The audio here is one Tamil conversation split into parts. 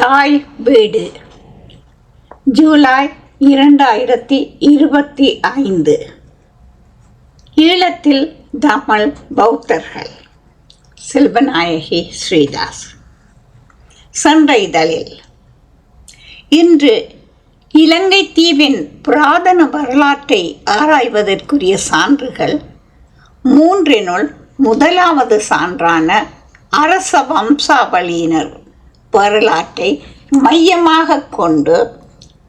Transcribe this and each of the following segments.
தாய் வீடு. ஜூலை இரண்டாயிரத்தி இருபத்தி ஐந்து. ஈழத்தில் தமிழ் பௌத்தர்கள். செல்வநாயகி ஸ்ரீதாஸ். சென்ற இதழில் இன்று இலங்கை தீவின் புராதன வரலாற்றை ஆராய்வதற்குரிய சான்றுகள் மூன்றினுள் முதலாவது சான்றான அரச வம்சாவளியினர் வரலாற்றை மையமாக கொண்டு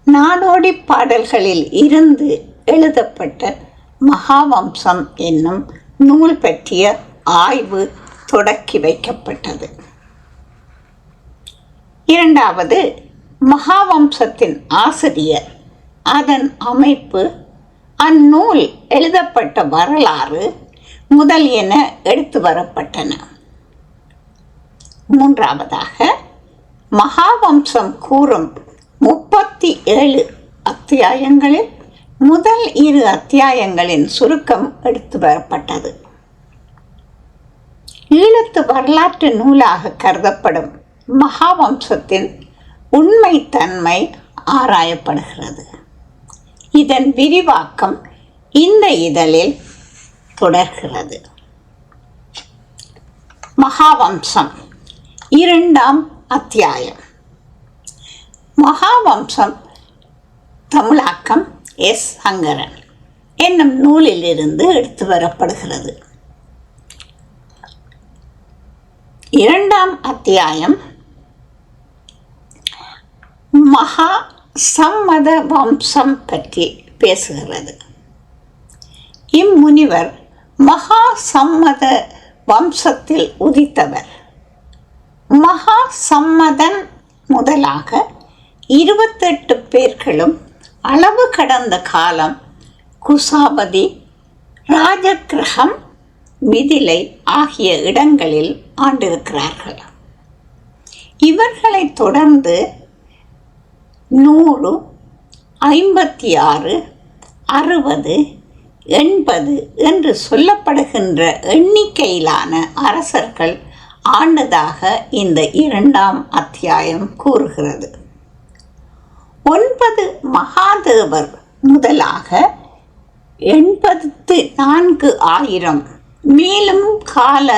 நாடோடி பாடல்களில் இருந்து எழுதப்பட்ட மகாவம்சம் என்னும் நூல் பற்றிய ஆய்வு தொடக்கி வைக்கப்பட்டது. இரண்டாவது மகாவம்சத்தின் ஆசிரியர். அதன் அமைப்பு அந்நூல் எழுதப்பட்ட வரலாறு முதல் என எடுத்து வரப்பட்டன. மூன்றாவதாக மகாவம்சம் கூறும் முப்பத்தி ஏழு அத்தியாயங்களில் முதல் இரு அத்தியாயங்களின் சுருக்கம் எடுத்து வரப்பட்டது. ஈழத்து வரலாற்று நூலாக கருதப்படும் மகாவம்சத்தின் உண்மைத்தன்மை ஆராயப்படுகிறது. இதன் விரிவாக்கம் இந்த இதழில் தொடர்கிறது. மகாவம்சம் இரண்டாம் அத்தியாயம். மகாவம்சம் தமிழாக்கம் எஸ். அங்கரன் என்னும் நூலிலிருந்து எடுத்து வரப்படுகிறது. இரண்டாம் அத்தியாயம். மகா சம்மத வம்சம் பற்றி பேசுகிறது. இம்முனிவர் மகா சம்மத வம்சத்தில் உதித்தவர். மகா சம்மதன் முதலாக இருபத்தெட்டு பேர்களும் அளவு கடந்த காலம் குசாபதி ராஜகிரகம் மிதிலை ஆகிய இடங்களில் ஆண்டிருக்கிறார்கள். இவர்களைத் தொடர்ந்து நூறு ஐம்பத்தி ஆறு அறுபது எண்பது என்று சொல்லப்படுகின்ற எண்ணிக்கையிலான அரசர்கள் ஆண்டதாக இந்த இரண்டாம் அத்தியாயம் கூறுகிறது. ஒன்பது மகாதேவர் முதலாக எண்பத்து நான்கு ஆயிரம் மேலும் கால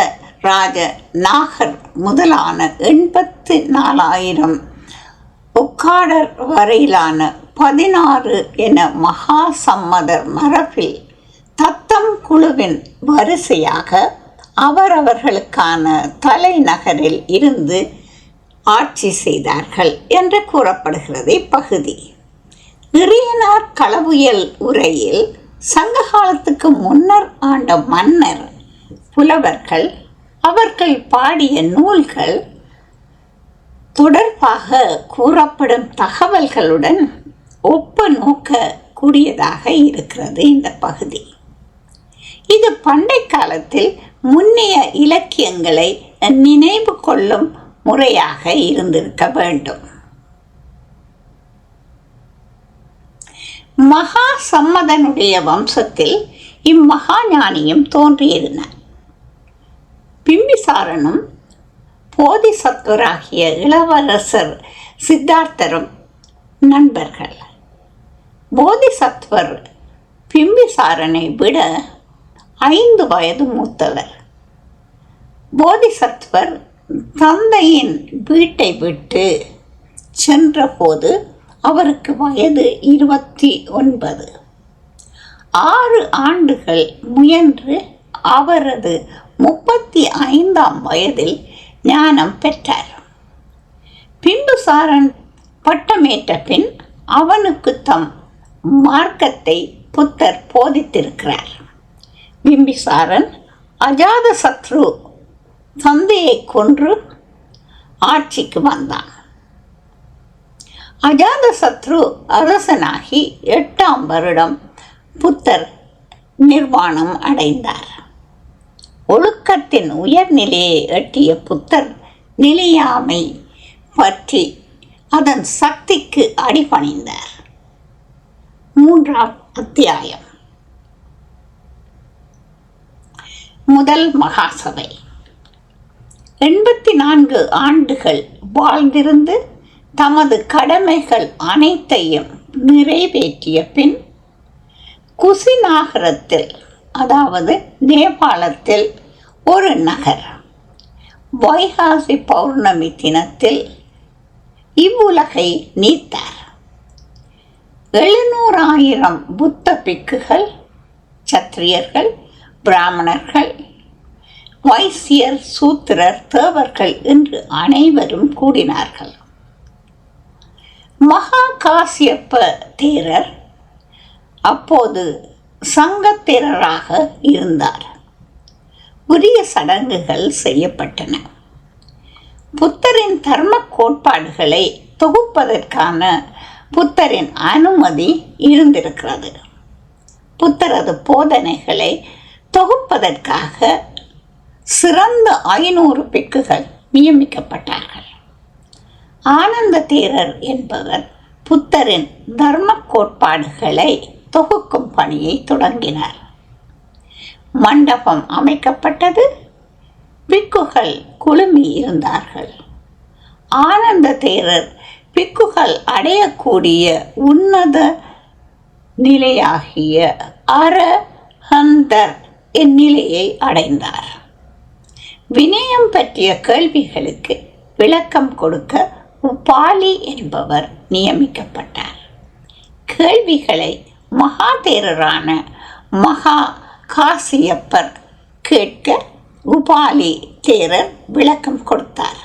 ராஜ நாகர் முதலான எண்பத்து நாலாயிரம் ஒக்காடர் வரையிலான பதினாறு என மகா சம்மதர் மரபில் தத்தம் குழுவின் வரிசையாக அவரவர்களுக்கான தலைநகரில் இருந்து ஆட்சி செய்தார்கள் என்று கூறப்படுகிறது இப்பகுதி. நிறையனார் களவுயல் உரையில் சங்க காலத்துக்கு முன்னர் ஆண்ட மன்னர் புலவர்கள் அவர்கள் பாடிய நூல்கள் தொடர்பாக கூறப்படும் தகவல்களுடன் ஒப்ப நோக்க கூடியதாக இருக்கிறது இந்த பகுதி. இது பண்டை காலத்தில் முன்னைய இலக்கியங்களை நினைவு கொள்ளும் முறையாக இருந்திருக்க வேண்டும். மகா சம்மதனுடைய வம்சத்தில் இம்மகா ஞானியும் பிம்பிசாரனும் போதிசத்துவராகிய இளவரசர் சித்தார்த்தரும் நண்பர்கள். போதிசத்வர் பிம்பிசாரனை விட ஐந்து வயது மூத்தவர். போதிசத்வர் தந்தையின் வீட்டை விட்டு சென்றபோது அவருக்கு வயது இருபத்தி ஒன்பது. ஆறு ஆண்டுகள் முயன்று அவரது முப்பத்தி ஐந்தாம் வயதில் ஞானம் பெற்றார். பிம்புசாரன் பட்டமேற்ற பின் அவனுக்கு தம் மார்க்கத்தை புத்தர் போதித்திருக்கிறார். பிம்பிசாரன் அஜாத சத்ரு தந்தையை கொன்று ஆட்சிக்கு வந்தான். அஜாத சத்ரு அரசனாகி எட்டாம் வருடம் புத்தர் நிர்வாணம் அடைந்தார். ஒழுக்கத்தின் உயர்நிலையை எட்டிய புத்தர் நிலையாமை பற்றி அதன் சக்திக்கு அடிபணிந்தார். மூன்றாம் அத்தியாயம். முதல் மகாசபை. எண்பத்தி நான்கு ஆண்டுகள் வாழ்ந்திருந்து தமது கடமைகள் அனைத்தையும் நிறைவேற்றிய பின் குசிநாகரத்தில் அதாவது நேபாளத்தில் ஒரு நகர். வைகாசி பௌர்ணமி தினத்தில் இவ்வுலகை நீத்தார். எழுநூறாயிரம் புத்த பிக்குகள் சத்திரியர்கள் பிராமணர்கள் வைசியர் சூத்திரர் தேவர்கள் என்று அனைவரும் கூடினார்கள். மகா காசியப்ப தேரர் அப்போது சங்கத்தேரராக இருந்தார். உரிய சடங்குகள் செய்யப்பட்டன. புத்தரின் தர்ம கோட்பாடுகளை தொகுப்பதற்கான புத்தரின் அனுமதி இருந்திருக்கிறது. புத்தரது போதனைகளை தொகுப்பதற்காக சிறந்த ஐநூறு பிக்குகள் நியமிக்கப்பட்டார்கள். ஆனந்த தேரர் என்பவர் புத்தரின் தர்ம கோட்பாடுகளை தொகுக்கும் பணியை தொடங்கினார். மண்டபம் அமைக்கப்பட்டது. பிக்குகள் குழுமி இருந்தார்கள். ஆனந்த தேரர் பிக்குகள் அடையக்கூடிய உன்னத நிலையாகிய அரஹந்தர் இந்நிலையை அடைந்தார். வினயம் பற்றிய கேள்விகளுக்கு விளக்கம் கொடுக்க உபாலி என்பவர் நியமிக்கப்பட்டார். கேள்விகளை மகாதேரரான மகா காசியப்பர் கேட்க உபாலி தேரர் விளக்கம் கொடுத்தார்.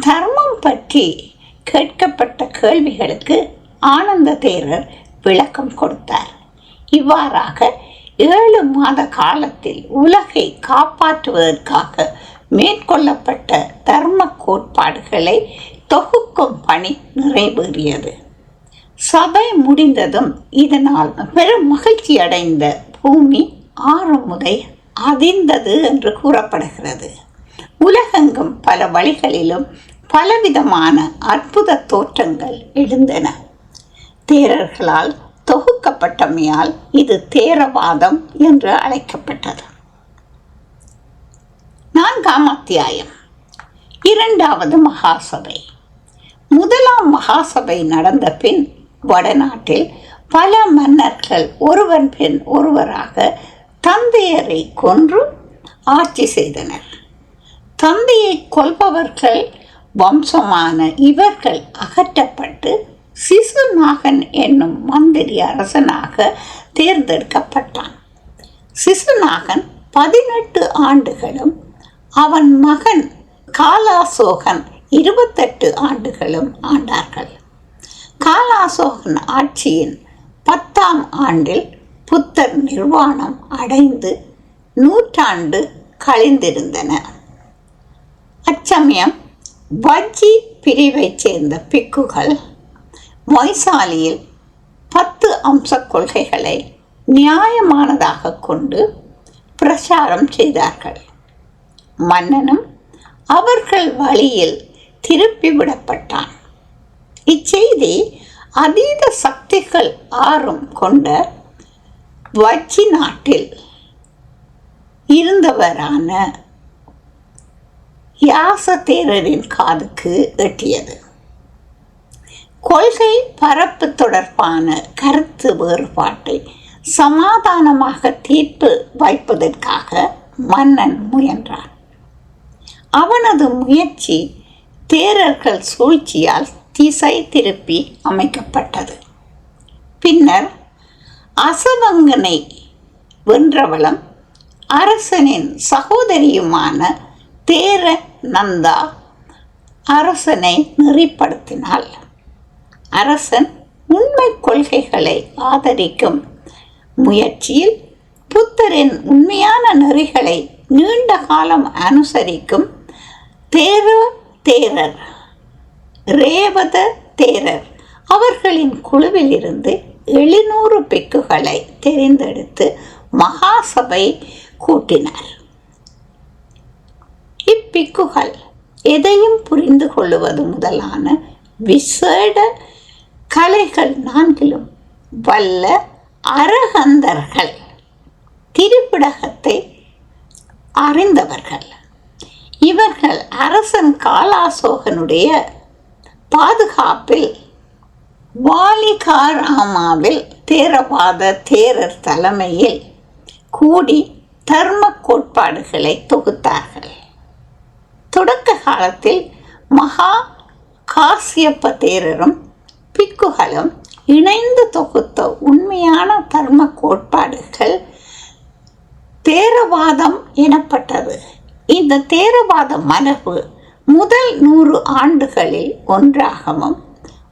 தர்மம் பற்றி கேட்கப்பட்ட கேள்விகளுக்கு ஆனந்த தேரர் விளக்கம் கொடுத்தார். இவ்வாறாக ஏழு மாத காலத்தில் உலகை காப்பாற்றுவதற்காக மேற்கொள்ளப்பட்ட தர்ம கோட்பாடுகளை தொகுக்கும் பணி நிறைவேறியது. சபை முடிந்ததும் இதனால் பெரும் மகிழ்ச்சி அடைந்த பூமி ஆறு முறை அதிர்ந்தது என்று கூறப்படுகிறது. உலகெங்கும் பல வழிகளிலும் பலவிதமான அற்புத தோற்றங்கள் எழுந்தன. தேரர்களால் தொகுக்கப்பட்டமையால் இது தேரவாதம் என்று அழைக்கப்பட்டது. நான்காம் அத்தியாயம். இரண்டாவது மகாசபை. முதலாம் மகாசபை நடந்த பின் வடநாட்டில் பல மன்னர்கள் ஒருவன் பின் ஒருவராக தந்தையரை கொன்று ஆட்சி செய்தனர். தந்தையை கொல்பவர்கள் வம்சமான இவர்கள் அகற்றப்பட்டு சிசுநாகன் என்னும் மந்திரி அரசனாக தேர்ந்தெடுக்கப்பட்டான். சிசுநாகன் பதினெட்டு ஆண்டுகளும் அவன் மகன் காலாசோகன் இருபத்தெட்டு ஆண்டுகளும் ஆண்டார்கள். காலாசோகன் ஆட்சியின் பத்தாம் ஆண்டில் புத்தர் நிர்வாணம் அடைந்து நூற்றாண்டு கழிந்திருந்தன. அச்சமயம் வஜ்ஜி பிரிவைச் சேர்ந்த பிக்குகள் மொய்சாலியில் பத்து அம்ச கொள்கைகளை நியாயமானதாக கொண்டு பிரச்சாரம் செய்தார்கள். மன்னனும் அவர்கள் வழியில் திருப்பி விடப்பட்டான். இச்செய்தி அதீத சக்திகள் ஆறும் கொண்ட வச்சி நாட்டில் இருந்தவரான யாசதேரரின் காதுக்கு எட்டியது. கொள்கை பரப்பு தொடர்பான கருத்து வேறுபாட்டை சமாதானமாக தீர்ப்பு வைப்பதற்காக மன்னன் முயன்றான். அவனது முயற்சி தேரர்கள் சூழ்ச்சியால் திசை திருப்பி அமைக்கப்பட்டது. பின்னர் அசவங்கனை வென்றவளம் அரசனின் சகோதரியுமான தேர நந்தா அரசனை நெறிப்படுத்தினாள். அரசன் உண்மை கொள்கைகளை ஆதரிக்கும் முயற்சியில் புத்தரின் உண்மையான நெறிகளை நீண்ட காலம் அனுசரிக்கும் தேர தேரர் ரேவத தேரர். அவர்களின் குழுவிலிருந்து எழுநூறு பிக்குகளை தெரிந்தெடுத்து மகாசபை கூட்டினார். இப்பிக்குகள் எதையும் புரிந்து கொள்ளுவது முதலான விசேட கலைகள் நான்கிலும் வல்ல அரகந்தர்கள் திரிபிடகத்தை அறிந்தவர்கள். இவர்கள் அரசன் காலாசோகனுடைய பாதுகாப்பில் வாலிகாராமாவில் தேரவாத தேரர் தலைமையில் கூடி தர்ம கோட்பாடுகளை தொகுத்தார்கள். தொடக்க காலத்தில் மகா காசியப்ப தேரரும் பிக்குகளும் இணைந்து தொகுத்த உண்மையான தர்ம கோட்பாடுகள் தேரவாதம் எனப்பட்டது. இந்த தேரவாத மரபு முதல் நூறு ஆண்டுகளில் ஒன்றாகவும்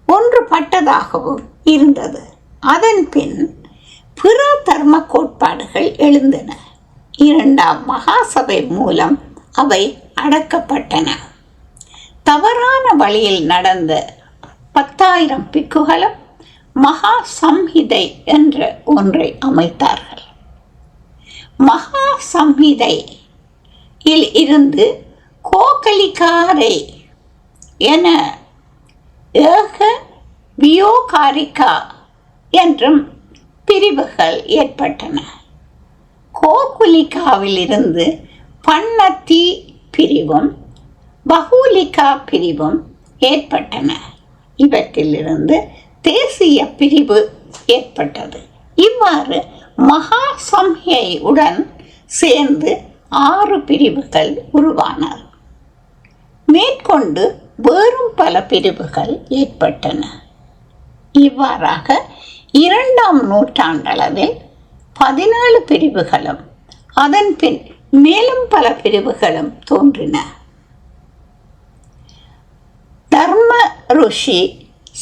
ஒன்றுபட்டதாகவும் இருந்தது. அதன் பின் பிற தர்ம கோட்பாடுகள் எழுந்தன. இரண்டாம் மகாசபை மூலம் அவை அடக்கப்பட்டன. தவறான வழியில் நடந்த பத்தாயிரம் பிக்குகளும் மகா சம்ஹிதை என்ற ஒன்றை அமைத்தார்கள். மகா சம்ஹிதை இல் இருந்து கோகலிகாரை என ஏக வியோகாரிகா என்றும் பிரிவுகள் ஏற்பட்டன. கோகுலிகாவில் இருந்து பன்னத்தி பிரிவும் பகூலிகா பிரிவும் ஏற்பட்டன. இவற்றிலிருந்து தேசிய பிரிவு ஏற்பட்டது. இவ்வாறு மகா சம்ஹையுடன் சேர்ந்து ஆறு பிரிவுகள் உருவான மேற்கொண்டு வேறும் பல பிரிவுகள் ஏற்பட்டன. இவ்வாறாக இரண்டாம் நூற்றாண்டளவில் பதினேழு பிரிவுகளும் அதன் பின் மேலும் பல பிரிவுகளும் தோன்றின. தர்ம ருஷி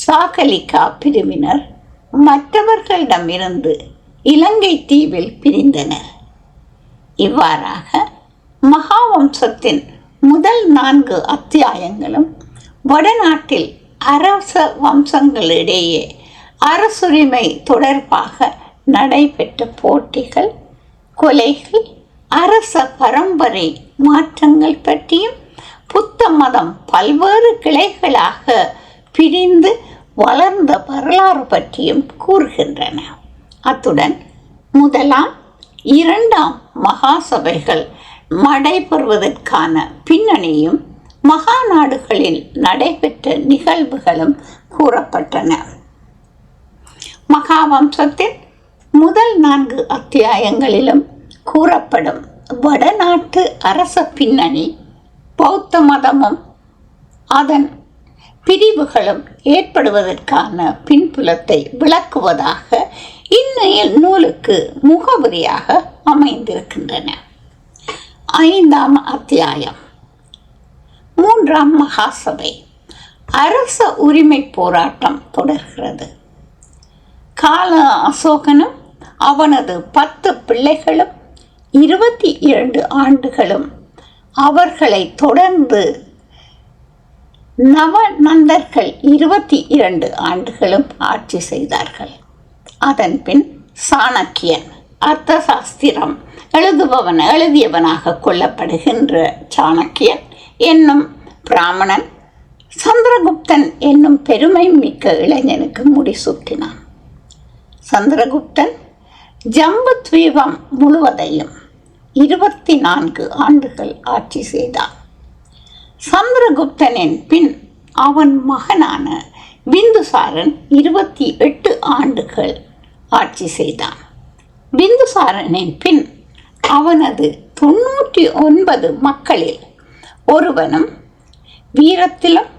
சாகலிகா பிரிவினர் மற்றவர்களிடமிருந்து இலங்கை தீவில் பிரிந்தனர். இவ்வாறாக மகாவம்சத்தின் முதல் நான்கு அத்தியாயங்களும் வடநாட்டில் அரச வம்சங்களிடையே அரசுரிமை தொடர்பாக நடைபெற்ற போட்டிகள் கொலைகள் அரச பரம்பரை மாற்றங்கள் பற்றியும் புத்த மதம் பல்வேறு கிளைகளாக பிரிந்து வளர்ந்த வரலாறு பற்றியும் கூறுகின்றன. அத்துடன் முதலாம் இரண்டாம் மகாசபைகள் நடைபெறுவதற்கான பின்னணியும் மகா நாடுகளில் நடைபெற்ற நிகழ்வுகளும் கூறப்பட்டன. மகாவம்சத்தின் முதல் நான்கு அத்தியாயங்களிலும் கூறப்படும் வடநாட்டு அரச பின்னணி பௌத்த மதமும் அதன் பிரிவுகளும் ஏற்படுவதற்கான பின்புலத்தை விளக்குவதாக இந்நூல் நூலுக்கு முகவரியாக அமைந்திருக்கின்றன. ஐந்தாம் அத்தியாயம். மூன்றாம் மகாசபை. அரச உரிமை போராட்டம் தொடர்கிறது. கால அசோகனும் அவனது பத்து பிள்ளைகளும் இருபத்தி இரண்டு ஆண்டுகளும் அவர்களை தொடர்ந்து நவநந்தர்கள் இருபத்தி இரண்டு ஆண்டுகளும் ஆட்சி செய்தார்கள். அதன் பின் சாணக்கியன் அர்த்த சாஸ்திரம் எழுதுபவன் எழுதியவனாக கொல்லப்படுகின்ற சாணக்கியன் என்னும் பிராமணன் சந்திரகுப்தன் என்னும் பெருமை மிக்க இளைஞனுக்கு முடிசூட்டினான். சந்திரகுப்தன் ஜம்பு தீபம் முழுவதையும் இருபத்தி நான்கு ஆண்டுகள் ஆட்சி செய்தான் சந்திரகுப்தனின் பின் அவன் மகனான பிந்துசாரன் இருபத்தி எட்டு ஆண்டுகள் ஆட்சி செய்தான். பிந்துசாரனின் பின் அவனது தொன்னூற்றி ஒன்பது மக்களில் ஒருவனும் வீரத்திலும்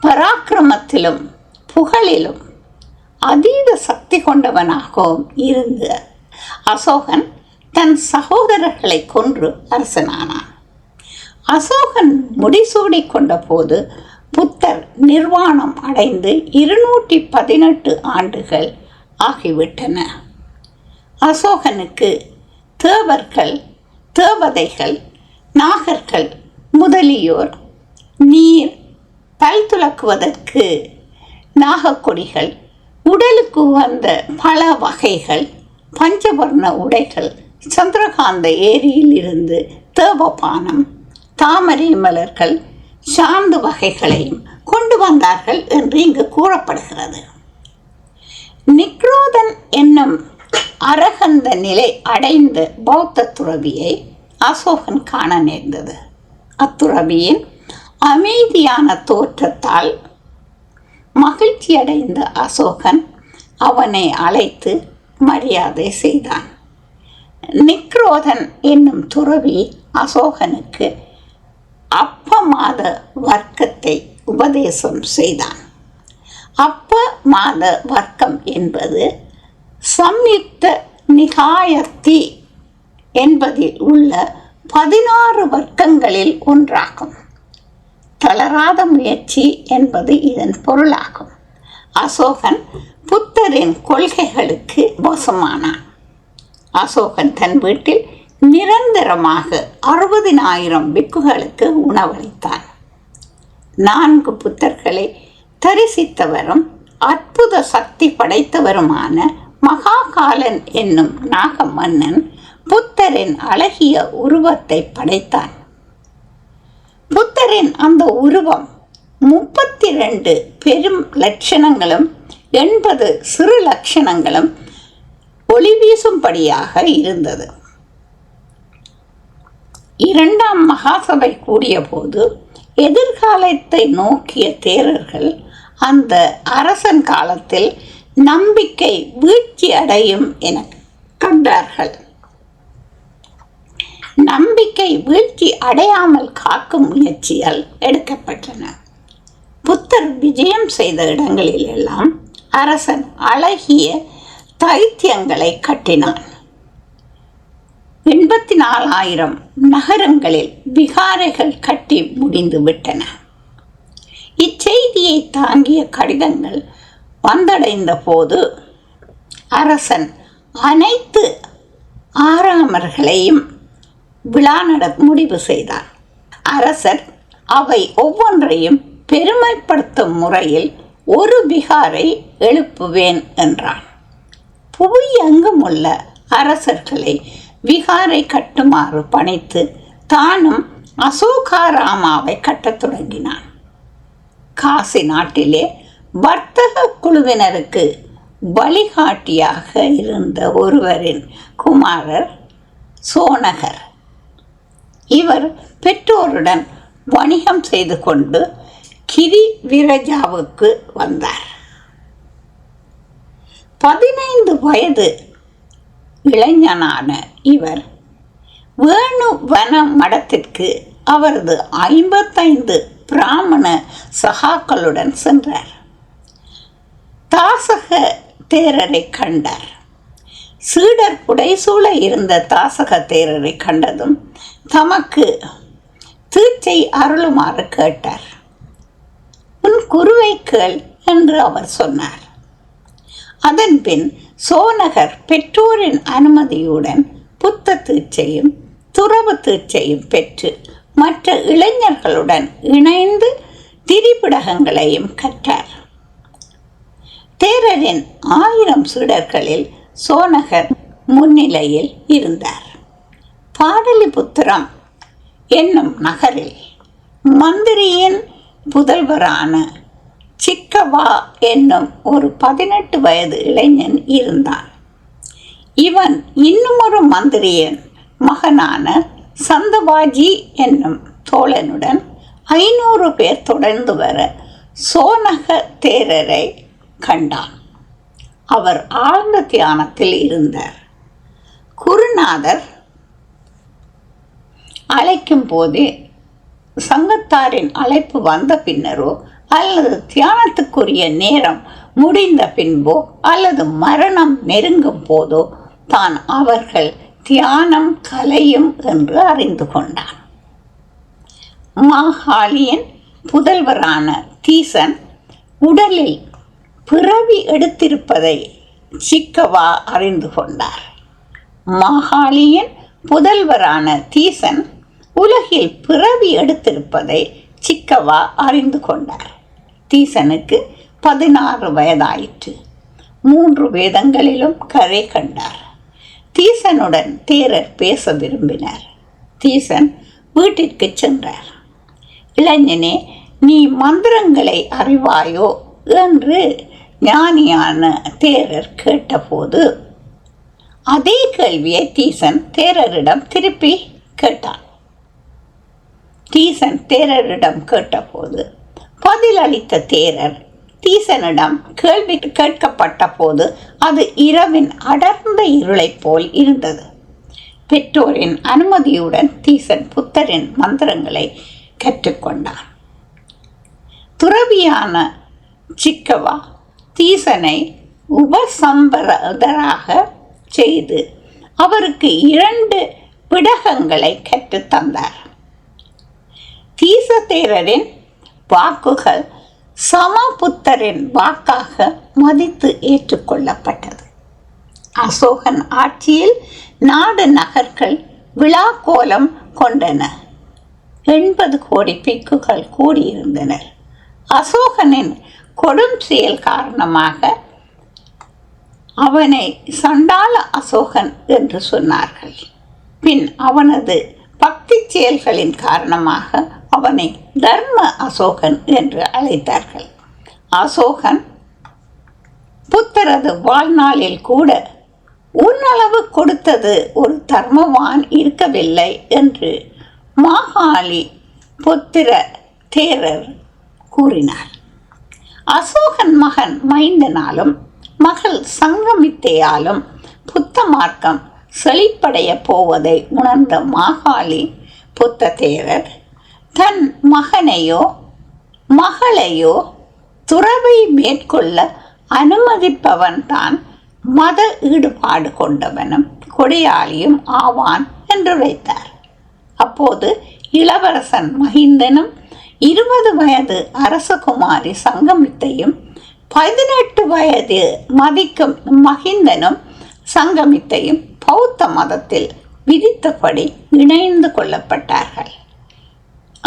பராக்கிரமத்திலும் புகழிலும் அதீத சக்தி கொண்டவனாகவும் இருந்த அசோகன் தன் சகோதரர்களை கொன்று அரசனானான். அசோகன் முடிசூடி கொண்ட போது புத்தர் நிர்வாணம் அடைந்து இருநூற்றி பதினெட்டு ஆண்டுகள் ஆகிவிட்டன. அசோகனுக்கு தேவர்கள் தேவதைகள் நாகர்கள் முதலியோர் நீர் பல் துலக்குவதற்கு நாகக்கொடிகள் உடலுக்கு வந்த பல வகைகள் பஞ்சவர்ண உடைகள் சந்திரகாந்த ஏரியில் இருந்து தேவபானம் தாமரை மலர்கள் சாந்து வகைகளையும் கொண்டு வந்தார்கள் என்று இங்கு கூறப்படுகிறது. நிக்ரோதன் என்னும் அரகந்த நிலை அடைந்த பௌத்த துறவியை அசோகன் காண நேர்ந்தது. அத்துறவியின் அமைதியான தோற்றத்தால் மகிழ்ச்சியடைந்த அசோகன் அவனை அழைத்து மரியாதை செய்தான். நிக்ரோதன் என்னும் துறவி அசோகனுக்கு அப்ப மாத வர்க்கத்தை உபதேசம் செய்தான். அப்ப மாத வர்க்கம் என்பது சம்யுக்த நிகாயத்தி என்பதில் உள்ள பதினாறு வர்க்கங்களில் ஒன்றாகும். தளராத முயற்சி என்பது இதன் பொருளாகும். அசோகன் புத்தரின் கொள்கைகளுக்கு மோசமானான் அசோகன் தன் வீட்டில் நிரந்தரமாக அறுபதினாயிரம் பிக்குகளுக்கு உணவளித்தான் நான்கு புத்தர்களை தரிசித்தவரும் அற்புத சக்தி படைத்தவருமான மகாகாலன் என்னும் நாக மன்னன் புத்தரின் அழகிய உருவத்தை படைத்தான். புத்தரின் அந்த உருவம் முப்பத்தி ரெண்டு பெரும் லட்சணங்களும் எண்பது சிறு லட்சணங்களும் ஒளி வீசும்படியாக இருந்தது. இரண்டாம் மகாசபை கூடியபோது எதிர்காலத்தை நோக்கிய தேரர்கள் அந்த அரசன் காலத்தில் நம்பிக்கை வீழ்ச்சி அடையும் என கண்டார்கள். நம்பிக்கை வீழ்ச்சி அடையாமல் காக்கும் முயற்சியால் எடுக்கப்பட்டன. புத்தர் விஜயம் செய்த இடங்களில் எல்லாம் அரசன் அழகிய தைத்தியங்களை கட்டினான். எண்பத்தி நாலாயிரம் நகரங்களில் விகாரைகள் கட்டி முடிந்து விட்டன. இச்செய்தியை தாங்கிய கடிதங்கள் வந்தடைந்த போது அரசன் அனைத்து ஆறாமர்களையும் விழா நட முடிவு செய்தார் அரசர் அவை ஒவ்வொன்றையும் பெருமைப்படுத்தும் முறையில் ஒரு விகாரை எழுப்புவேன் என்றான். புவி எங்கும் உள்ள அரசர்களை விகாரை கட்டுமாறு பணித்து தானும் அசோகாராமாவை கட்டத் தொடங்கினான். காசி நாட்டிலே வர்த்தக குழுவினருக்கு வழிகாட்டியாக இருந்த ஒருவரின் குமாரர் சோனகர். இவர் பெற்றோருடன் வணிகம் செய்து கொண்டு கிரி விரஜாவுக்கு வந்தார். பதினைந்து வயது இளைஞனான இவர் வேணு வன மடத்திற்கு அவரது ஐம்பத்தைந்து பிராமண சகாக்களுடன் சென்றார். தாசக தேரரை கண்டார். சீடர் புடைசூழ இருந்த தாசக தேரரை கண்டதும் தமக்கு தீச்சை அருளுமாறு கேட்டார். உன் குருவை கேள் என்று அவர் சொன்னார். அதன்பின் சோனகர் பெற்றோரின் அனுமதியுடன் புத்த தீட்சையும் துறவு தீட்சையும் பெற்று மற்ற இளைஞர்களுடன் இணைந்து திரிபிடகங்களையும் கற்றார். தேரரின் ஆயிரம் சீடர்களில் சோனகர் முன்னிலையில் இருந்தார். பாடலிபுத்திரம் என்னும் நகரில் மந்திரியின் புதல்வரான சிக்கவா என்னும் ஒரு பதினெட்டு வயது இளைஞன் இருந்தான். இவன் இன்னுமொரு மந்திரியன் மந்திரியின் மகனான சந்தபாஜி என்னும் தோழனுடன் ஐநூறு பேர் தொடர்ந்து வர சோனக தேரரை கண்டான். அவர் ஆழ்ந்த தியானத்தில் இருந்தார். குருநாதர் அழைக்கும் போதே சங்கத்தாரின் அழைப்பு வந்த பின்னரோ அல்லது தியானத்துக்குரிய நேரம் முடிந்த பின்போ அல்லது மரணம் நெருங்கும் போதோ தான் அவர்கள் தியானம் கலையும் என்று அறிந்து கொண்டான் மாகாளியின் புதல்வரான தீசன் உடலில் பிறவி எடுத்திருப்பதை சிக்கவா அறிந்து கொண்டார். மாகாளியின் புதல்வரான தீசன் உலகில் பிறவி எடுத்திருப்பதை சிக்கவா அறிந்து கொண்டார். தீசனுக்கு பதினாறு வயதாயிற்று. மூன்று வேதங்களிலும் கரை கண்டார். தீசனுடன் தேரர் பேச விரும்பினார். தீசன் வீட்டிற்கு சென்றார். இளைஞனே நீ மந்திரங்களை அறிவாயோ? என்று ஞானியான தேரர் கேட்டபோது அதே கேள்வியை தீசன் தேரரிடம் திருப்பி கேட்டான். தீசன் தேரரிடம் கேட்டபோது பதிலளித்த தேரர் தீசனிடம் கேள்வி கேட்கப்பட்ட போது அது இரவின் அடர்ந்த இருளைப் போல் இருந்தது. பெற்றோரின் அனுமதியுடன் தீசன் புத்தரின் மந்திரங்களை கற்றுக்கொண்டான் துறவியான சிக்கவா தீசனை உபசம்பரதராக செய்து அவருக்கு இரண்டு பிடகங்களை கற்றுத் தந்தார் தீசதேரரின் வாக்குகள் சமபுத்தரின் வாக்காக மதித்து ஏற்றுக்கொள்ளப்பட்டது. அசோகன் ஆட்சியில் நாடு நகர்கள் விழா கோலம் கொண்டன. எண்பது கோடி பிக்குகள் கூடியிருந்தனர் அசோகனின் கொடும் செயல் காரணமாக அவனை சண்டால அசோகன் என்று சொன்னார்கள். பின் அவனது பக்தி செயல்களின் காரணமாக அவனை தர்ம அசோகன் என்று அழைத்தார்கள். அசோகன் புத்தரது வாழ்நாளில் கூட உன்னளவு கொடுத்தது ஒரு தர்மவான் இருக்கவில்லை என்று மாகாளி புத்திர தேரர் கூறினார். அசோகன் மகன் மைந்தனாலும் மகள் சங்கமித்தையாலும் புத்த மார்க்கம் செழிப்படைய போவதை உணர்ந்த மாகாளி புத்த தேரர் தன் மகனையோ மகளையோ துறவை மேற்கொள்ள அனுமதிப்பவன் தான் மத ஈடுபாடு கொண்டவனும் கொடையாளியும் ஆவான் என்று வைத்தார் அப்போது இளவரசன் மகிந்தனும் இருபது வயது அரசகுமாரி சங்கமித்தையும் பதினெட்டு வயது மதிக்கும் மகிந்தனும் சங்கமித்தையும் பௌத்த மதத்தில் விதித்தபடி இணைந்து கொள்ளப்பட்டார்கள்.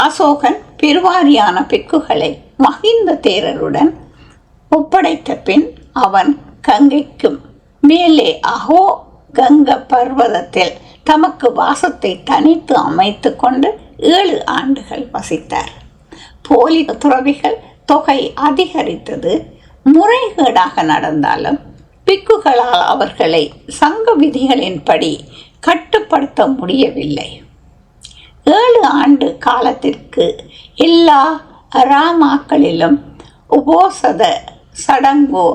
அசோகன் பெருவாரியான பிக்குகளை மகிந்த தேரருடன் ஒப்படைத்த பின் அவன் கங்கைக்கும் மேலே அகோ கங்க பர்வதத்தில் தமக்கு வாசத்தை தனித்து அமைத்து கொண்டு ஏழு ஆண்டுகள் வசித்தார். போலி துறவிகள் தொகை அதிகரித்தது முறைகேடாக நடந்தாலும் பிக்குகளால் அவர்களை சங்க விதிகளின்படி கட்டுப்படுத்த முடியவில்லை. ஏழு ஆண்டு காலத்திற்கு எல்லா ராமாக்களிலும் உபோசத சடங்கோ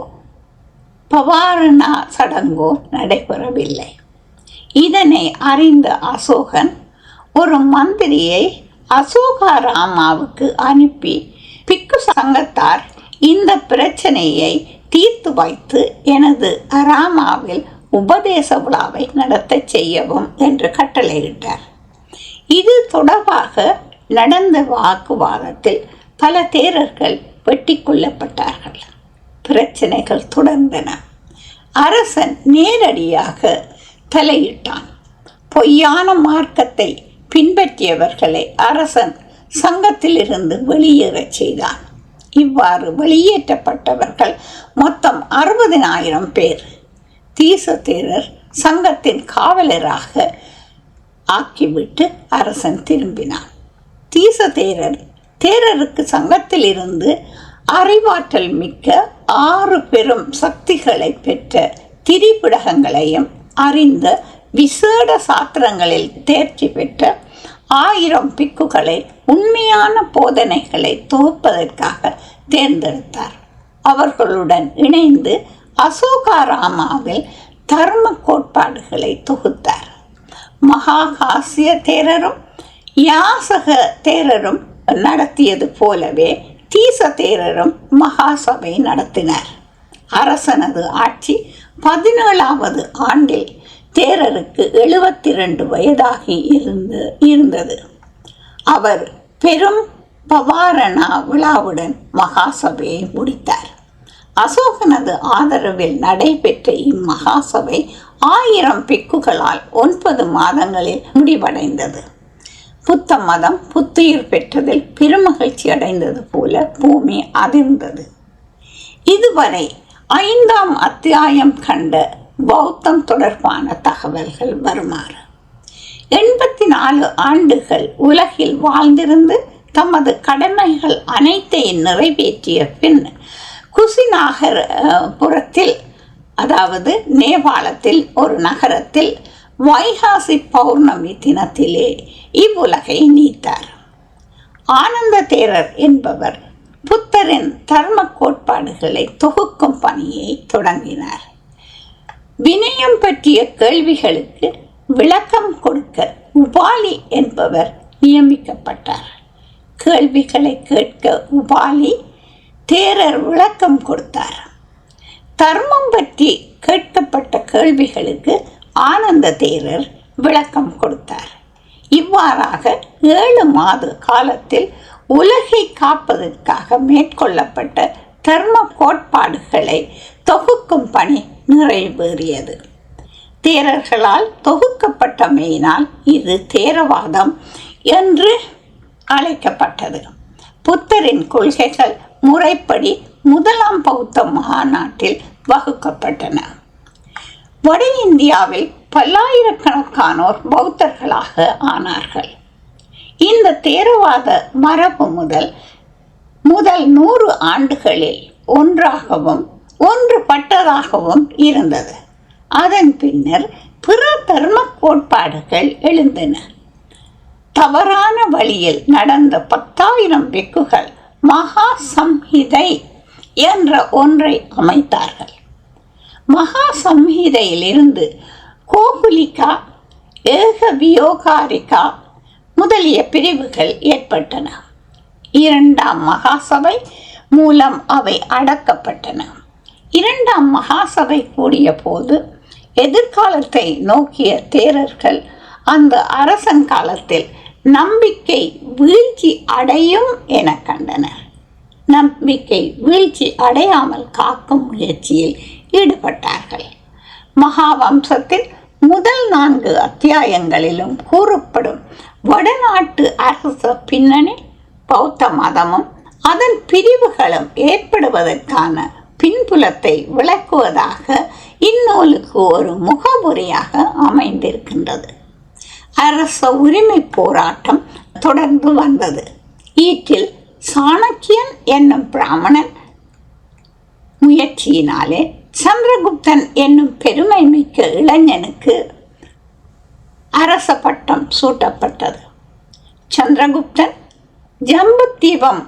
பவாரணா சடங்கோ நடைபெறவில்லை. இதனை அறிந்த அசோகன் ஒரு மந்திரியை அசோகாராமாவுக்கு அனுப்பி பிக்கு சங்கத்தார் இந்த பிரச்சனையை தீர்த்து வைத்து எனது ராமாவில் உபதேச விழாவை நடத்தச் செய்யவும் என்று கட்டளையிட்டார். இது தொடர்பாக நடந்த வாக்குவாதத்தில் பல தேரர்கள் வெட்டி கொல்லப்பட்டார்கள். பிரச்சனைகள் தொடர்ந்தன. அரசன் நேரடியாக தலையிட்டான். பொய்யான மார்க்கத்தை பின்பற்றியவர்களை அரசன் சங்கத்திலிருந்து வெளியேறச் செய்தான். இவ்வாறு வெளியேற்றப்பட்டவர்கள் மொத்தம் அறுபதினாயிரம் பேர். தீசதேரர் சங்கத்தின் காவலராக ஆக்கிவிட்டு அரசன் திரும்பினான். தீசதேரர் தேரருக்கு சங்கத்திலிருந்து அறிவாற்றல் மிக்க ஆறு பெரும் சக்திகளை பெற்ற திரிபிடகங்களையும் அறிந்த விசேட சாத்திரங்களில் தேர்ச்சி பெற்ற ஆயிரம் பிக்குகளை உண்மையான போதனைகளை தொகுப்பதற்காக தேர்ந்தெடுத்தார். அவர்களுடன் இணைந்து அசோகாராமாவில் தர்ம கோட்பாடுகளை தொகுத்தார். மகாகாசிய தேரரும் யாசக தேரரும் நடத்தியது போலவே தீச தேரரும் மகாசபை நடத்தினர். அரசனது ஆட்சி பதினேழாவது ஆண்டில் தேரருக்கு எழுபத்தி ரெண்டு வயதாகி இருந்து இருந்தது. அவர் பெரும் பவாரணா விழாவுடன் மகாசபையை முடித்தார். அசோகனது ஆதரவில் நடைபெற்ற இம்மகாசபை ஆயிரம் பிக்குகளால் ஒன்பது மாதங்களில் முடிவடைந்தது. புத்த மதம் புத்துயிர் பெற்றதில் பெருமகிழ்ச்சி அடைந்தது போல பூமி அதிர்ந்தது. இதுவரை ஐந்தாம் அத்தியாயம் கண்ட பௌத்தம் தொடர்பான தகவல்கள் வருமாறு. எண்பத்தி நாலு ஆண்டுகள் உலகில் வாழ்ந்திருந்து தமது கடமைகள் அனைத்தையும் நிறைவேற்றிய பின் குசிநாகர் புறத்தில் அதாவது நேபாளத்தில் ஒரு நகரத்தில் வைகாசி பௌர்ணமி தினத்திலே இவ்வுலகை நீத்தார். ஆனந்த தேரர் என்பவர் புத்தரின் தர்ம கோட்பாடுகளை தொகுக்கும் பணியை தொடங்கினார். வினயம் பற்றிய கேள்விகளுக்கு விளக்கம் கொடுக்க உபாலி என்பவர் நியமிக்கப்பட்டார். கேள்விகளை கேட்க உபாலி தேரர் விளக்கம் கொடுத்தார். தர்மம் பற்றி கேட்கப்பட்ட கேள்விகளுக்கு ஆனந்த தேரர் விளக்கம் கொடுத்தார். இவ்வாறாக ஏழு மாத காலத்தில் உலகை காப்பதற்காக மேற்கொள்ளப்பட்ட தர்ம கோட்பாடுகளை தொகுக்கும் பணி நிறைவேறியது. தேரர்களால் தொகுக்கப்பட்டமையினால் இது தேரவாதம் என்று அழைக்கப்பட்டது. புத்தரின் கொள்கைகள் முறைப்படி முதலாம் பௌத்த மாநாட்டில் வகுக்கப்பட்டன. வட இந்தியாவில் பல்லாயிரக்கணக்கானோர் பௌத்தர்களாக ஆனார்கள். இந்த தேரவாத மரபு முதல் முதல் நூறு ஆண்டுகளில் ஒன்றாகவும் ஒன்றுபட்டதாகவும் இருந்தது. அதன் பின்னர் பிற தர்ம கோட்பாடுகள் எழுந்தன. தவறான வழியில் நடந்த பத்தாயிரம் பிக்குகள் மகா சம்ஹிதை என்ற ஒன்றை அமைத்தார்கள். மகா சம்ஹிதையிலிருந்து கோகுலிகா ஏக வியோகாரிகா முதலிய பிரிவுகள் ஏற்பட்டன. இரண்டாம் மகாசபை மூலம் அவை அடக்கப்பட்டன. இரண்டாம் மகாசபை கூடிய போது எதிர்காலத்தை நோக்கிய தேரர்கள் அந்த அரசன் காலத்தில் நம்பிக்கை வீழ்ச்சி அடையும் என கண்டனர். நம்பிக்கை வீழ்ச்சி அடையாமல் காக்கும் முயற்சியில் ஈடுபட்டார்கள். மகாவம்சத்தின் முதல் நான்கு அத்தியாயங்களிலும் கூறப்படும் வடநாட்டு அரச பின்னணி பௌத்த மதமும் அதன் பிரிவுகளும் ஏற்படுவதற்கான பின்புலத்தை விளக்குவதாக இந்நூலுக்கு ஒரு முகமுறையாக அமைந்திருக்கின்றது. அரச உரிமை போராட்டம் தொடர்ந்து வந்தது. ஈற்றில் சாணக்கியன் என்னும் பிராமணன் முயற்சியினாலே சந்திரகுப்தன் என்னும் பெருமை மிக்க இளைஞனுக்கு அரச பட்டம் சூட்டப்பட்டது. சந்திரகுப்தன் ஜம்புத்தீபம்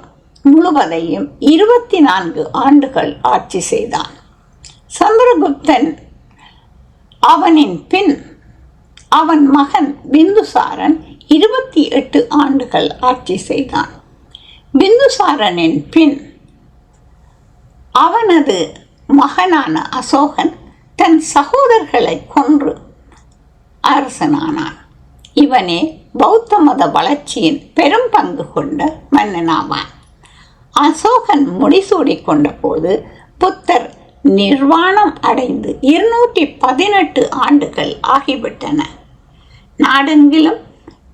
முழுவதையும் இருபத்தி நான்கு ஆண்டுகள் ஆட்சி செய்தான். சந்திரகுப்தன் அவனின் பின் அவன் மகன் பிந்துசாரன் இருபத்தி எட்டு ஆண்டுகள் ஆட்சி செய்தான். பிந்துசாரனின் பின் அவனது மகனான அசோகன் தன் சகோதரர்களை கொன்று அரசனானான். இவனே பௌத்த மத வளர்ச்சியின் பெரும் பங்கு கொண்ட மன்னனாவான். அசோகன் முடிசூடி கொண்டபோது புத்தர் நிர்வாணம் அடைந்து இருநூற்றி பதினெட்டு ஆண்டுகள் ஆகிவிட்டன. நாடெங்கிலும்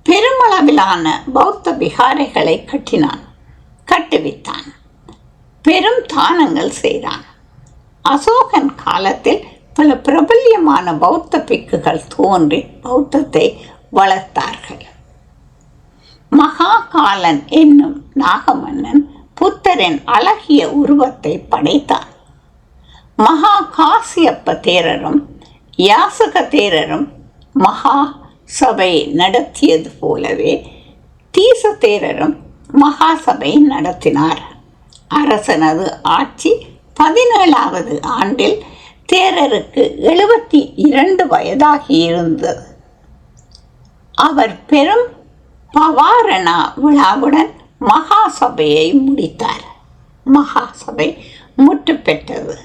பெருமளவிலான பௌத்த விகாரைகளை கட்டினான் கட்டுவித்தான் பெரும் தானங்கள் செய்தான். அசோகன் காலத்தில் பல பிரபல்யமான பௌத்த பிக்குகள் தோன்றி பௌத்தத்தை வளர்த்தார்கள். மகாகாலன் என்னும் நாகமன்னன் புத்தரின் அழகிய உருவத்தை படைத்தான். மகா காசியப்ப தேரரும் யாசக தேரரும் மகா சபை நடத்தியது போலவே தீச தேரரும் மகாசபை நடத்தினார். அரசனது ஆட்சி பதினேழாவது ஆண்டில் தேரருக்கு எழுபத்தி இரண்டு வயதாகி இருந்தது. அவர் பெரும் பவாரணா விழாவுடன் மகாசபையை முடித்தார். மகாசபை முற்று பெற்றது